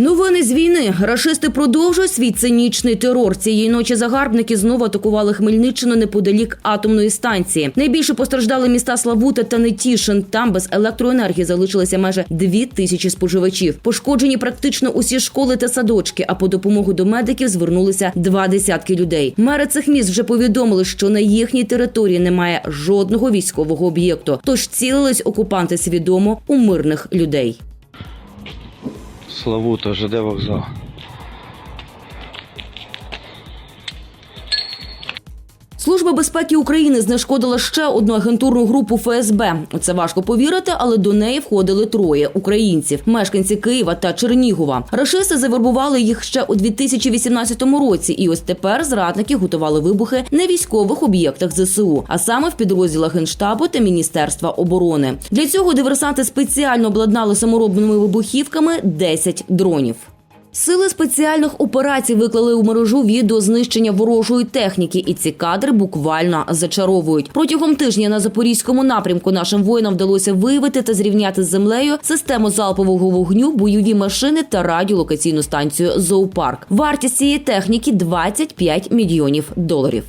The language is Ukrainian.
Новини з війни. Рашисти продовжують свій цинічний терор. Цієї ночі загарбники знову атакували Хмельниччину неподалік атомної станції. Найбільше постраждали міста Славута та Нетішин. Там без електроенергії залишилися майже дві тисячі споживачів. Пошкоджені практично усі школи та садочки. А по допомогу до медиків звернулися два десятки людей. Мери цих міст вже повідомили, що на їхній території немає жодного військового об'єкту. Тож цілились окупанти свідомо у мирних людей. Славута, ЖД вокзал. Служба безпеки України знешкодила ще одну агентурну групу ФСБ. Це важко повірити, але до неї входили троє українців, мешканці Києва та Чернігова. Рашисти завербували їх ще у 2018 році, і ось тепер зрадники готували вибухи на військових об'єктах ЗСУ, а саме в підрозділах генштабу та міністерства оборони. Для цього диверсанти спеціально обладнали саморобними вибухівками 10 дронів. Сили спеціальних операцій виклали у мережу відео знищення ворожої техніки, і ці кадри буквально зачаровують. Протягом тижня на запорізькому напрямку нашим воїнам вдалося виявити та зрівняти з землею систему залпового вогню, бойові машини та радіолокаційну станцію Зоопарк. Вартість цієї техніки 25 мільйонів доларів.